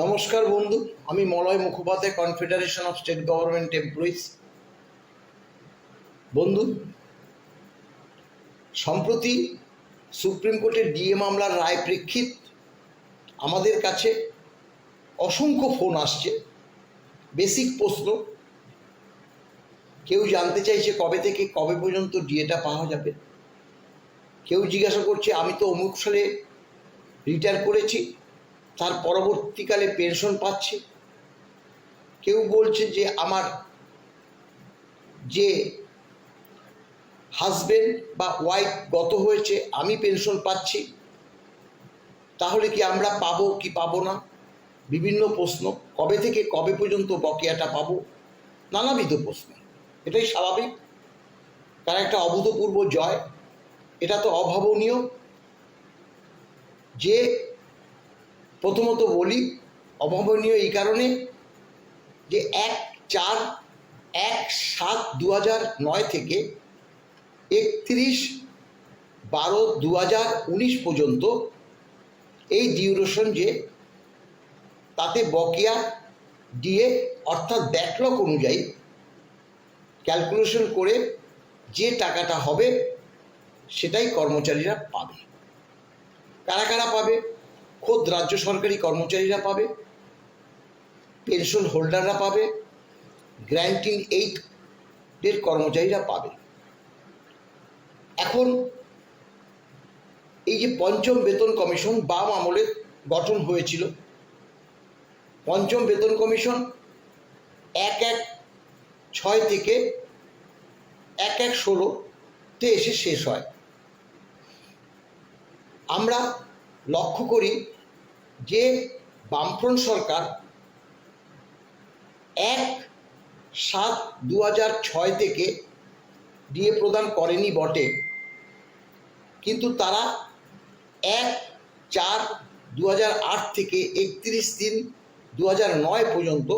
নমস্কার বন্ধু, আমি Malay Mukhopadhyay confederation of state government employees বন্ধু, সম্প্রতি সুপ্রিম কোর্টের ডিএ মামলার রায় প্রেক্ষিত আমাদের কাছে অসংখ্য ফোন আসছে, বেসিক প্রশ্ন। কেউ জানতে চাইছে কবে থেকে, কবে পর্যন্ত ডিএটা পাওয়া যাবে। কেউ জিজ্ঞাসা করছে, আমি তো অমুক সালে রিটায়ার করেছি তার পরবর্তীকালে পেনশন পাচ্ছে। কেউ বলছে যে আমার যে হাজবেন্ড বা ওয়াইফ গত হয়েছে, আমি পেনশন পাচ্ছি। তাহলে কি আমরা পাবো কি পাবো না? বিভিন্ন প্রশ্ন। কবে থেকে কবে পর্যন্ত বকেয়াটা পাবো? নানাবিধ প্রশ্ন। এটাই স্বাভাবিক। তার একটা অভূতপূর্ব জয়। এটা তো অভাবনীয়। যে প্রথমত বলি, অভাবনীয় এই কারণে যে এক চার এক সাত দু নয় থেকে একত্রিশ বারো দু উনিশ পর্যন্ত এই ডিউরেশন যে তাতে বকেয়া দিয়ে অর্থাৎ ব্যাকলগ অনুযায়ী ক্যালকুলেশন করে যে টাকাটা হবে সেটাই কর্মচারীরা পাবে। কারা কারা পাবে? খোদ রাজ্য সরকারি কর্মচারীরা পাবে, পেনশন হোল্ডাররা পাবে গ্র্যান্টিং এইডের কর্মচারীরা পাবে। এখন এই যে পঞ্চম বেতন কমিশন বাম আমলে গঠন হয়েছিল। পঞ্চম বেতন কমিশন এক এক ছয় থেকে এক এক ষোলোতে এসে শেষ হয়। আমরা লক্ষ্য করি যে বামফ্রন্ট সরকার এক সাত দু ছয় থেকে ডিএ প্রদান করেনি বটে। কিন্তু তারা এক চার দু আট থেকে একত্রিশ তিন দু নয় পর্যন্ত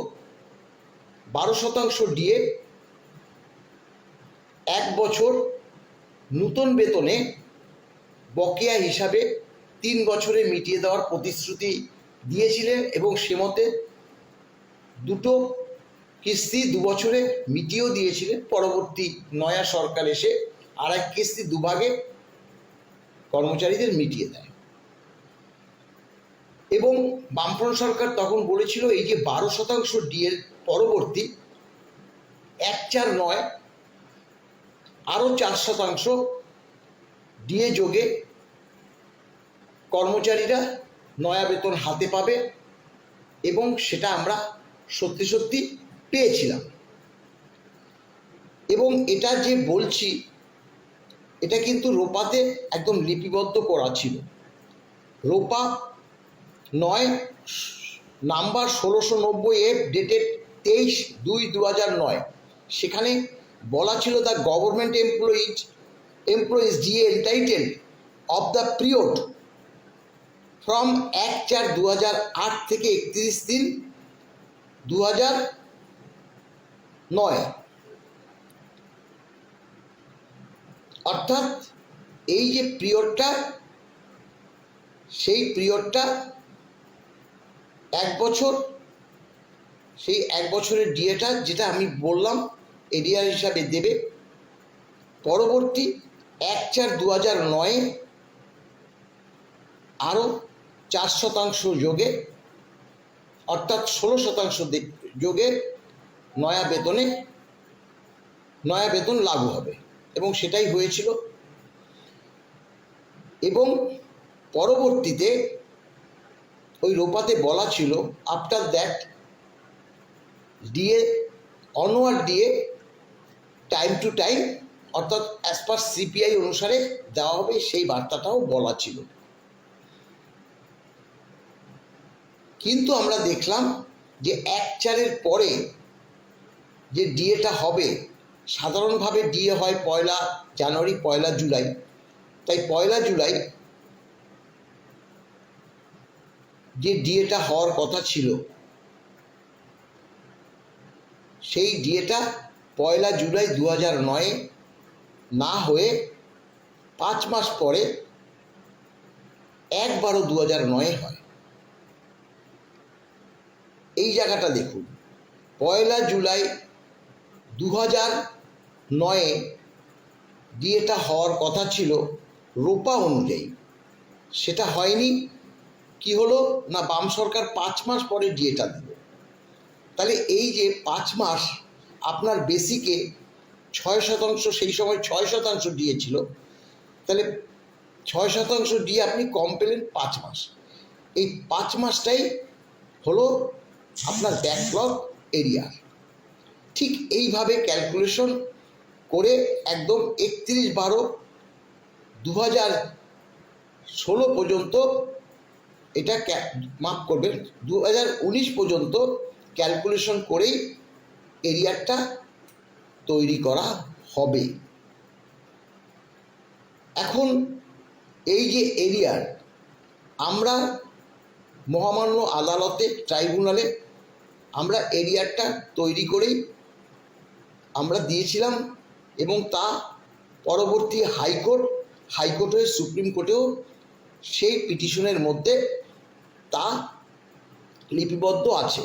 বারো শতাংশ ডিএ এক বছর নূতন বেতনে বকেয়া হিসাবে তিন বছরে মিটিয়ে দেওয়ার প্রতিশ্রুতি দিয়েছিলেন এবং সে মতে দুটো কিস্তি দু বছরে মিটিয়েও দিয়েছিলেন। পরবর্তী নয়া সরকার এসে আর এক কিস্তি দুভাগে কর্মচারীদের মিটিয়ে দেয়। এবং বামফ্রন্ট সরকার তখন বলেছিল, এই যে বারো শতাংশ ডিএর পরবর্তী এক চার নয় আরও চার শতাংশ ডিএ যোগে কর্মচারীরা নয়া বেতন হাতে পাবে এবং সেটা আমরা সত্যি সত্যি পেয়েছিলাম। এবং এটা যে বলছি, এটা কিন্তু রোপাতে একদম লিপিবদ্ধ করা ছিল। রোপা নয়, নাম্বার ষোলোশো নব্বই এফ ডেটেড তেইশ দুই দু হাজার নয়। সেখানে বলা ছিল the government employees employees DA entitle of the period from এক চার দু আট থেকে একত্রিশ তিন দু নয়। অর্থাৎ এই যে পিরিয়ডটা, সেই পিরিয়ডটা এক বছর, সেই এক বছরের ডিএটা যেটা আমি বললাম এরিয়ার হিসাবে দেবে। পরবর্তী এক চার দু হাজার নয়ে আরও চার শতাংশ যোগে, অর্থাৎ ষোলো শতাংশ যোগে নয়া বেতনে, নয়া বেতন লাগু হবে। এবং সেটাই হয়েছিল। এবং পরবর্তীতে ওই রোপাতে বলা ছিল after that DA onward DA time to time অর্থাৎ অ্যাজ পার সিপিআই অনুসারে দেওয়া হবে, সেই বার্তাটাও বলা ছিল। কিন্তু আমরা দেখলাম যে এক চারের পরে যে ডিএটা হবে, সাধারণভাবে ডিএ হয় পয়লা জানুয়ারি, পয়লা জুলাই। তাই পয়লা জুলাই যে ডিএটা হওয়ার কথা ছিল, সেই ডিএটা পয়লা জুলাই দু হাজার নয়ে না হয়ে পাঁচ মাস পরে একবারও দু হাজার নয়ে হয়। এই জায়গাটা দেখুন। পয়লা জুলাই দু হাজার নয়ে ডিএটা হওয়ার কথা ছিল রোপা অনুযায়ী। সেটা হয়নি, কি হলো না বাম সরকার পাঁচ মাস পরে ডিএটা দিল? তাহলে এই যে পাঁচ মাস আপনার বেসিকে ছয় শতাংশ, সেই সময় ছয় শতাংশ দিয়েছিল, তাহলে ছয় শতাংশ দিয়ে আপনি কম পেলেন পাঁচ মাস। এই পাঁচ মাসটাই হলো আপনার ব্যাকলগ এরিয়া ঠিক এইভাবে ক্যালকুলেশন করে একদম একত্রিশ বারো দু হাজার ষোলো পর্যন্ত এটা মাফ করবেন। দু হাজার উনিশ পর্যন্ত ক্যালকুলেশন করেই এরিয়ারটা তৈরি করা হবে। এখন এই যে এরিয়ার আমরা মহামান্য আদালতে ট্রাইব্যুনালে আমরা এরিয়ারটা তৈরি করেই আমরা দিয়েছিলাম এবং তা পরবর্তী হাইকোর্ট হাইকোর্ট হয়ে সুপ্রিম কোর্টেও সেই পিটিশনের মধ্যে তা লিপিবদ্ধ আছে।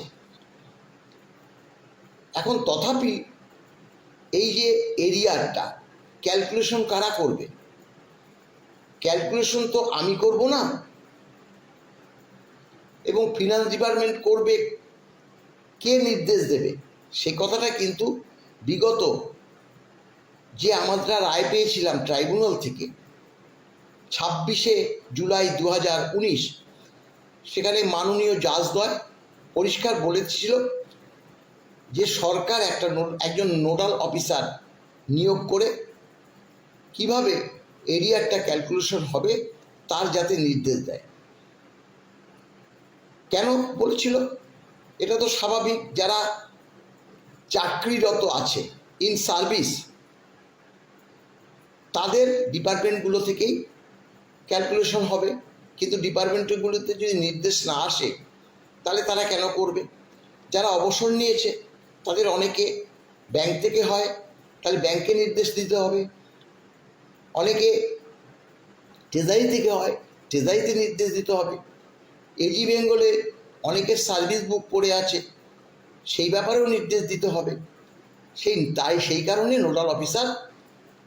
এখন তথাপি এই যে এরিয়ারটা ক্যালকুলেশন কারা করবে? ক্যালকুলেশন তো আমি করব না। এবং ফিনান্স ডিপার্টমেন্ট করবে কে নির্দেশ দেবে? সে কথাটা কিন্তু বিগত যে আমরা রায় পেয়েছিলাম ট্রাইব্যুনাল থেকে, ছাব্বিশে জুলাই দু উনিশ, সেখানে মাননীয় জাজদ্বয় পরিষ্কার বলেছিল যে সরকার একটা একজন নোডাল অফিসার নিয়োগ করে কীভাবে এরিয়ারটা ক্যালকুলেশন হবে তার যাতে নির্দেশ দেয়। কেন বলছিল? এটা তো স্বাভাবিক, যারা চাকরিরত আছে ইন সার্ভিস তাদের ডিপার্টমেন্টগুলো থেকেই ক্যালকুলেশন হবে। কিন্তু ডিপার্টমেন্টগুলোতে যদি নির্দেশ না আসে, তাহলে তারা কেন করবে? যারা অবসর নিয়েছে, তাদের অনেকে ব্যাংক থেকে হয় তাহলে ব্যাংকে নির্দেশ দিতে হবে। অনেকে ট্রেজারি থেকে হয় ট্রেজারিতে নির্দেশ দিতে হবে। এজি বেঙ্গলে অনেকের সার্ভিস বুক পড়ে আছে, সেই ব্যাপারেও নির্দেশ দিতে হবে। সেই, তাই সেই কারণে নোডাল অফিসার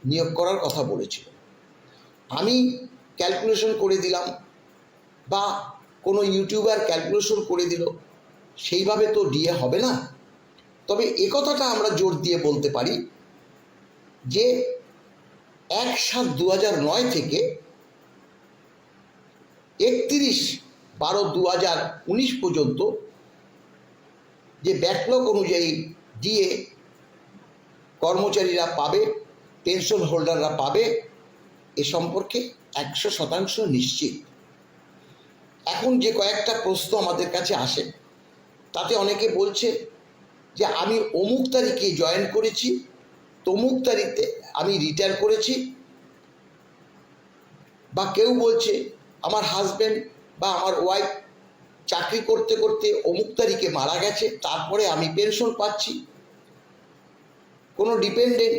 নিয়োগ করার কথা বলেছিল। আমি ক্যালকুলেশন করে দিলাম বা কোনো ইউটিউবার ক্যালকুলেশন করে দিল, সেইভাবে তো ডিএ হবে না। তবে এ কথাটা আমরা জোর দিয়ে বলতে পারি যে, এক সাত দু নয় থেকে একত্রিশ বারো দু হাজার উনিশ পর্যন্ত যে ব্যাকলগ অনুযায়ী দিয়ে কর্মচারীরা পাবে পেনশন হোল্ডাররা পাবে, এ সম্পর্কে একশো শতাংশ নিশ্চিত। এখন যে কয়েকটা প্রশ্ন আমাদের কাছে আসে, তাতে অনেকে বলছে যে, আমি অমুক তারিখে জয়েন করেছি, তমুক তারিখে আমি রিটায়ার করেছি। বা কেউ বলছে, আমার হাজব্যান্ড বা আমার ওয়াইফ চাকরি করতে করতে অমুক তারিখে মারা গেছে, তারপরে আমি পেনশন পাচ্ছি। কোনো ডিপেন্ডেন্ট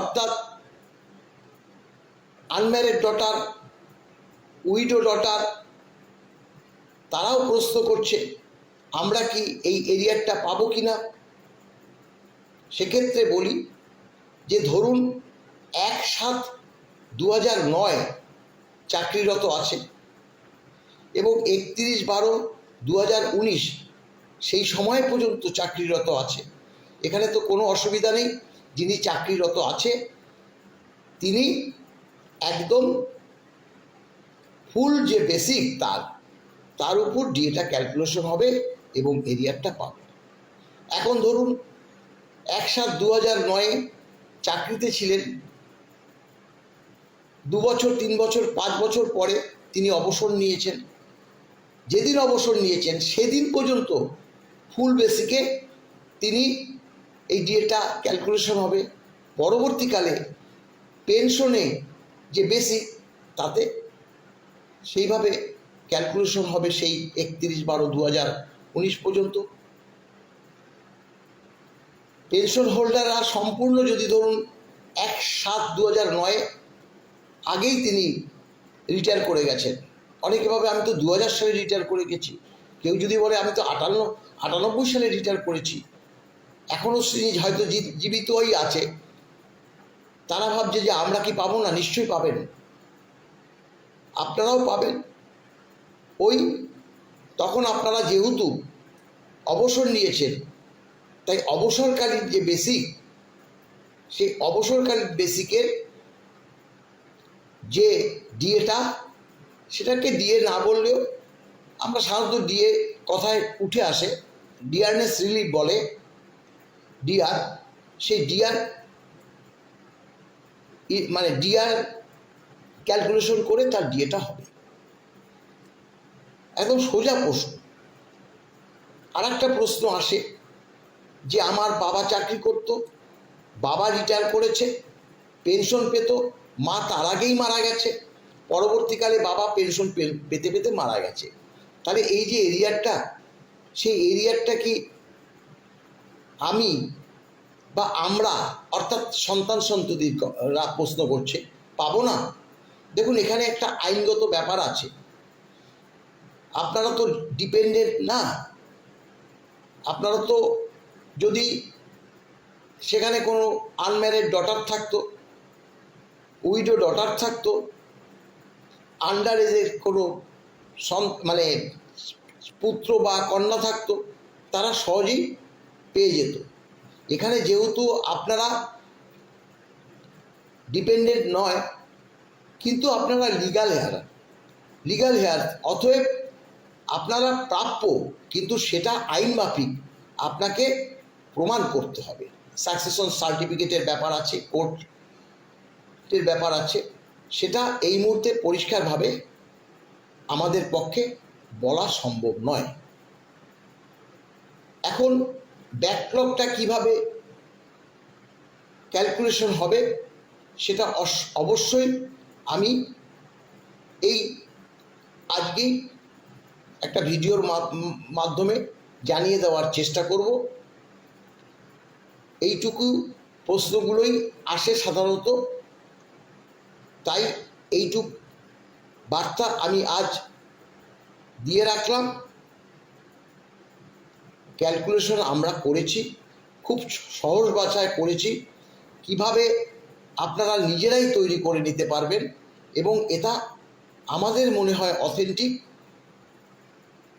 অর্থাৎ আনম্যারেড ডটার উইডো ডটার তারাও প্রশ্ন করছে, আমরা কি এই এরিয়ারটা পাবো কি না সেক্ষেত্রে বলি যে ধরুন, এক সাত দু নয় চাকরিরত আছে। এবং একত্রিশ বারো দু সেই সময় পর্যন্ত চাকরিরত আছে। এখানে তো কোনো অসুবিধা নেই, যিনি চাকরিরত আছে, তিনি একদম ফুল যে বেসিক তার তার উপর ডিএটা ক্যালকুলেশন হবে এবং এরিয়ারটা পাবে। এখন ধরুন, এক সাত দু হাজার নয়ে চাকরিতে ছিলেন দু বছর তিন বছর, পাঁচ বছর পরে তিনি অবসর নিয়েছেন। যেদিন অবসর নিয়েছেন, সেদিন পর্যন্ত ফুল বেসিকে তিনি এই ডিএটা ক্যালকুলেশন হবে। পরবর্তীকালে পেনশনে যে বেসিক, তাতে সেইভাবে ক্যালকুলেশন হবে সেই একত্রিশ বারো দু হাজার উনিশ পর্যন্ত। পেনশন হোল্ডাররা সম্পূর্ণ যদি ধরুন এক সাত দু হাজার নয়ে, আগেই তিনি রিটায়ার করে গেছেন। অনেকে ভাবে আমি তো দু হাজার সালে রিটায়ার করে গেছি। কেউ যদি বলে আমি তো আটান্ন, আটানব্বই সালে রিটায়ার করেছি। এখনও তিনি হয়তো জীবিতই আছে। তারা ভাবছে যে আমরা কি পাবো না? নিশ্চয়ই পাবেন। আপনারাও পাবেন। ওই তখন আপনারা যেহেতু অবসর নিয়েছেন, তাই অবসরকালীন যে বেসিক সেই অবসরকালীন বেসিকের যে ডিএটা সেটাকে দিয়ে না বললেও আমরা সাধারণত ডিএ কথায় উঠে আসে। ডিয়ারনেস রিলিফ বলে। ডিআর সেই ডিআর মানে ডিআর ক্যালকুলেশন করে তার ডিএটা হবে। একদম সোজা প্রশ্ন। আর একটা প্রশ্ন আসে যে, আমার বাবা চাকরি করত, বাবা রিটায়ার করেছে, পেনশন পেত, মা তার আগেই মারা গেছে। পরবর্তীকালে বাবা পেনশন পেতে পেতে মারা গেছে। তাহলে এই যে এরিয়ারটা সেই এরিয়ারটা কি আমি বা আমরা, অর্থাৎ সন্তান সন্ততিরা প্রশ্ন করছে, পাবো না? দেখুন, এখানে একটা আইনগত ব্যাপার আছে। আপনারা তো ডিপেন্ডেন্ট না। আপনারা তো যদি সেখানে কোনো আনম্যারেড ডটার থাকতো, উইডো ডটার থাকতো আন্ডার এজের কোনো মানে পুত্র বা কন্যা থাকতো, তারা সহজেই পেয়ে যেত। এখানে যেহেতু আপনারা ডিপেন্ডেন্ট নয়, কিন্তু আপনারা লিগাল হেয়ার লিগাল হেয়ার অতএব আপনারা প্রাপ্য, কিন্তু সেটা আইন মাফিক আপনাকে প্রমাণ করতে হবে। সাকসেশন সার্টিফিকেটের ব্যাপার আছে কোর্টের ব্যাপার আছে। সেটা এই মুহূর্তে পরিষ্কারভাবে আমাদের পক্ষে বলা সম্ভব নয়। এখন ব্যাকলগটা কীভাবে ক্যালকুলেশন হবে সেটা অবশ্যই আমি এই আজকেই একটা ভিডিওর মাধ্যমে জানিয়ে দেওয়ার চেষ্টা করব। এইটুকু প্রশ্নগুলোই আসে সাধারণত তাই এইটুক বার্তা আমি আজ দিয়ে রাখলাম। ক্যালকুলেশন আমরা করেছি, খুব সহজ বাছায় করেছি। কীভাবে আপনারা নিজেরাই তৈরি করে নিতে পারবেন এবং এটা আমাদের মনে হয় অথেন্টিক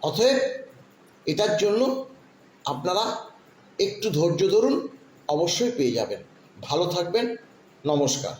অতএব এটার জন্য আপনারা একটু ধৈর্য ধরুন, অবশ্যই পেয়ে যাবেন। ভালো থাকবেন, নমস্কার।